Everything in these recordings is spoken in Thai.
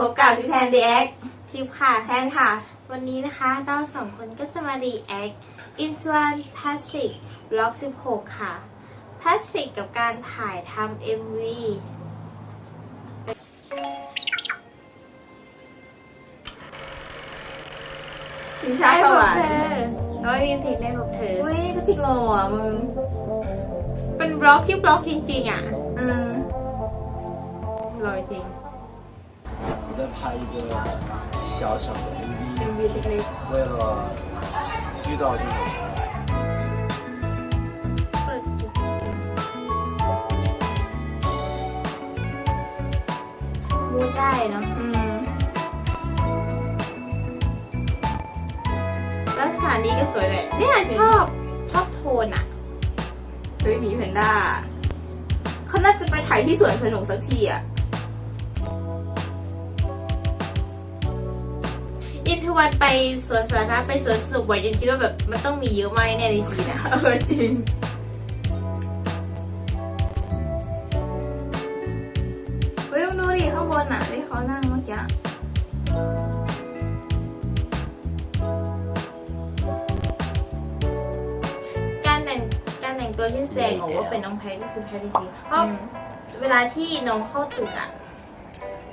React ทิปค่ะ แทนค่ะ วันนี้นะคะเราสองคนก็จะมา react into one Patrick Vlog 16 ค่ะ Patrick กับการถ่ายทำ MV ชิงช้าสวรรค์ได้พบเธอร้อยวินเทคได้พบเธออุ้ยพระจิกโลอะมึง เป็นบล็อกที่บล็อกจริงๆอะ อืมรอยจริง 我在拍一个小小的 MV， MV เล็ก 为了遇到这种 เปิดจุดมูดได้เนาะ ๆอืม แล้วสถานที่ก็สวยเลย เนี่ยชอบชอบโทนอ่ะ เฮ้ยหมีแพนด้าเขาน่าจะไปถ่ายที่สวนสนุกสักทีอ่ะ วันไปสวนสาธารณะไปสวนสนุกบ่อยจนคิดว่าแบบมันต้องมีเยอะมากแน่ในซีนอะเออจริงเฮ้ยมึงดูดิข้างบนอะที่เขานั่งเมื่อกี้การแต่งการแต่งตัวที่แสดงออกว่าเป็นน้องแพทก็คือแพทจริงๆเพราะอืมเวลาที่น้องเข้าตึกอะ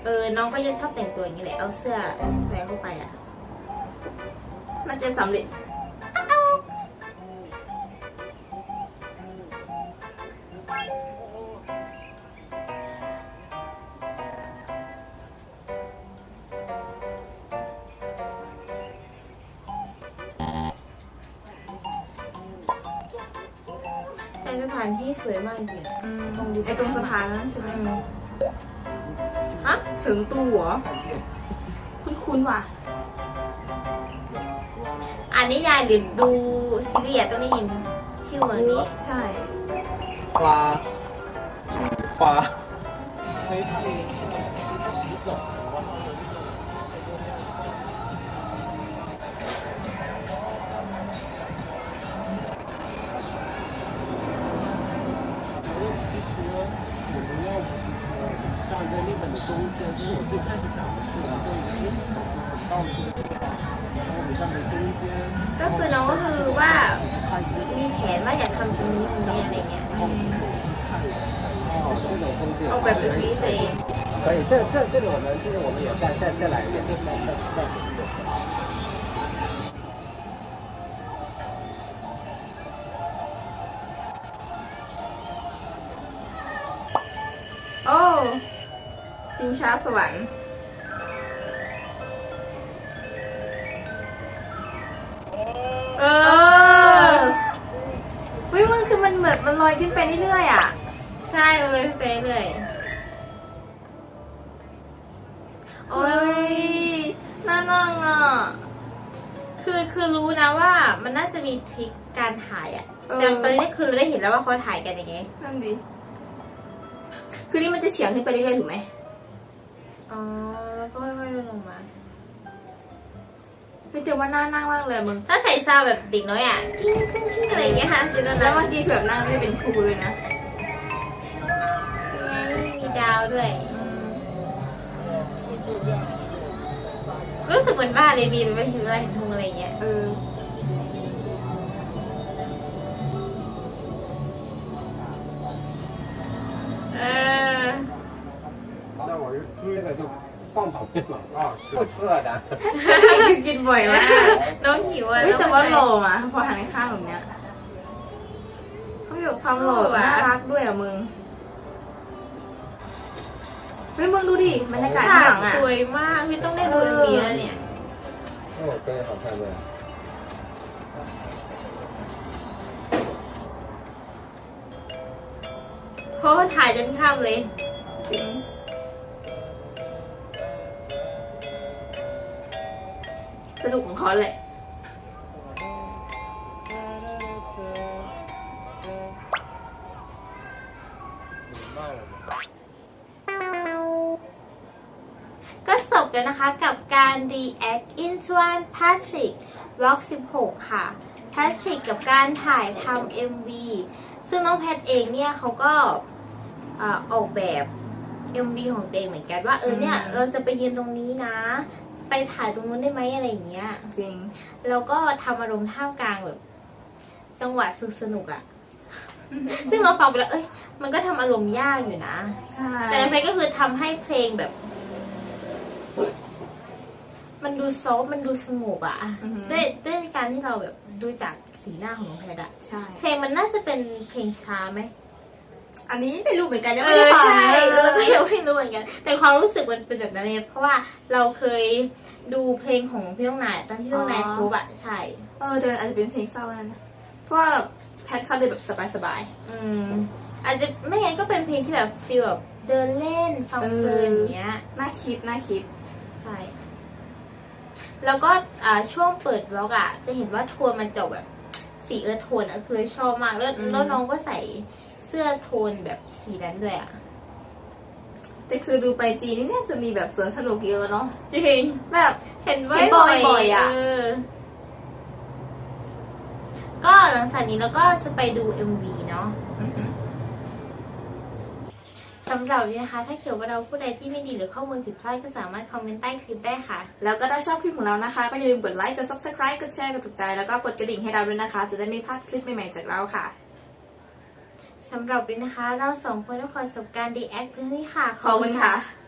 เออ น้องก็จะชอบแต่งตัวอย่างนี้แหละ เอาเสื้อใส่เข้าไปอะ น่าจะสำเร็จแต่สถานที่สวยมากจริงอืมตรงริมไอตรงสะพานนั้นใช่ไหมฮะถึงตู้เหรอ คุ้นๆว่ะอ่านนิยายหรือดูซีรีส์อะต้องได้ยินชื่อเมืองนี้ ใช่ 花花吹它的骑走，我觉得其实我们要不就是站在那本的中间，其实我最开始想的是我们做一个新手，就是到 ก็คือน้องก็คือว่า 它一个 มีแผนว่าอยากทำตรงนี้ตรงนี้อะไรเงี้ย 然后就是我去看人，哦，这种风景 เอาแบบเป็นนี้ตัวเอง 可以，这这这个我们这个我们也再再再来一遍，再再再再回一遍。 โอ้ ชิงช้าสวรรค์ เอเอออเฮ้ยมึงคือมันแบบมันลอยขึ้นไปเรื่อยๆอะ ใช่มันเลยไปเรื่อยโอ้ยน่านั่งอะ คือคือรู้นะว่ามันน่าจะมีทริคการถ่ายอะเออ แต่ตอนนี้คือเราได้เห็นแล้วว่าเขาถ่ายกันยังไงนั่นดิ คือนี่มันจะเฉียงขึ้นไปเรื่อยๆถูกไหมอ๋อ แล้วก็ค่อยๆลงมา ไม่เจอว่าน่านั่งมากเลยมึง ถ้าใใส่ซาวแบบเด็กน้อยอะกิ้งกิ้อะไรอย่างเงี้ยค่ะแล้ววเมื่อกี้แบบนั่งได้เป็นครูเลยนะมีดาวด้วย รู้สึกเหมือนบ้านเลยมีหรือว่เห็นอะไรเห็นธงอะไรอย่างเงี้ย เออเออ那我就这个就放旁边嘛，啊，不吃了的。 กินบ่อยมาก น้องหิวอ่ะ เฮ้ยแต่ว่า น้ ห อง ล่ออ่ะพอหันข้างแบบเนี้ยเขามีแบบความหล่อน่ารักด้วยอ่ะมึง เฮ้ยมึงดูดิบรรยากาศ ฉา ข้างห ก ลังอ่ะ สวยมากพี่ต้องได้ดูตรงนี้แล้วเนี่ย 这我歌也好看的。 เพราะว่าถ่ายจนข้ามเลย จริง สนุกของเขาแหละก็จบแล้วนะคะกับการ react into one Patrick Vlog 16 ค่ะ Patrick กับการถ่ายทำ MV ซึ่งน้องแพทเองเนี่ยเขาก็เอ่อออกแบบ MV ของตัวเองเหมือนกันว่าเออเนี่ยอืมเราจะไปยืนตรงนี้นะ ไปถ่ายตรงนู้นได้ไหมอะไรอย่างเงี้ย จริง แล้วก็ทำอารมณ์ท่ามกลางแบบ จังหวะสนุกสนุกๆอะ ซึ่งเราฟังไปแล้ว เอ้ย มันก็ทำอารมณ์ยากอยู่นะ ใช่แต่ในเพลงก็คือทำให้เพลงแบบ มันดูซอฟต์มันดูสงบอะอือหือด้วยด้วยการที่เราแบบดูจากสีหน้าของน้องแพทอะใช่ เพลงมันน่าจะเป็นเพลงช้าไหม อันนี้ไม่รู้เหมือนกันยังเอไม่ได้อฟังใช่เอแล้วก็อยังไม่รู้เหมือนกัน แต่ความรู้สึกมันเป็นแบบนั้นเลยเพราะว่าเราเคยดูเพลงของพี่น้องนายตอนที่พี่น้องนายครบอะใช่ เออแต่มันอาจจะเป็นเพลงเศร้านั่นนะเพราะว่าแพทเขาเดินแบบสบายอืมอาจจะไม่งั้นก็เป็นเพลงที่แบบฟีลแบบเดินเล่นฟังเพลินอย่างเงี้ยๆน่าคิดน่าคิดใช่แล้วก็อ่าช่วงเปิดบล็อกอะ จะเห็นว่าโทนมันจะแบบสีเออโทนอะคือชอบมากแล้วอืมแล้วน้องก็ใส่ เสื้อโทนแบบสีนั้นด้วยอะแต่คือดูไปจีนนี่น่าจะมีแบบสวนสนุกเยอะเนาะจริง แบบเห็นเห็นบ่อยบ่อยๆอะเก็หลังจากนี้เราก็จะไปดู MV เนาะอือหือสำหรับนี้นะคะ ถ้าเกิดว่าเราพูดอะไรที่ไม่ดีหรือข้อมูลผิดพลาดก็สามารถคอมเมนต์ใต้คลิปได้ค่ะ แล้วก็ถ้าชอบคลิปของเรานะคะ ก็อย่าลืมกดไลค์ กด subscribe กดแชร์ กดถูกใจ แล้วก็กดกระดิ่งให้เราด้วยนะคะ จะได้ไม่พลาดคลิปใหม่ๆจากเราค่ะ สำหรับวันนี้นะคะ เราสองคนต้องขอจบการดีแอคเพื่อนี้ค่ะ ขอบคุณค่ะ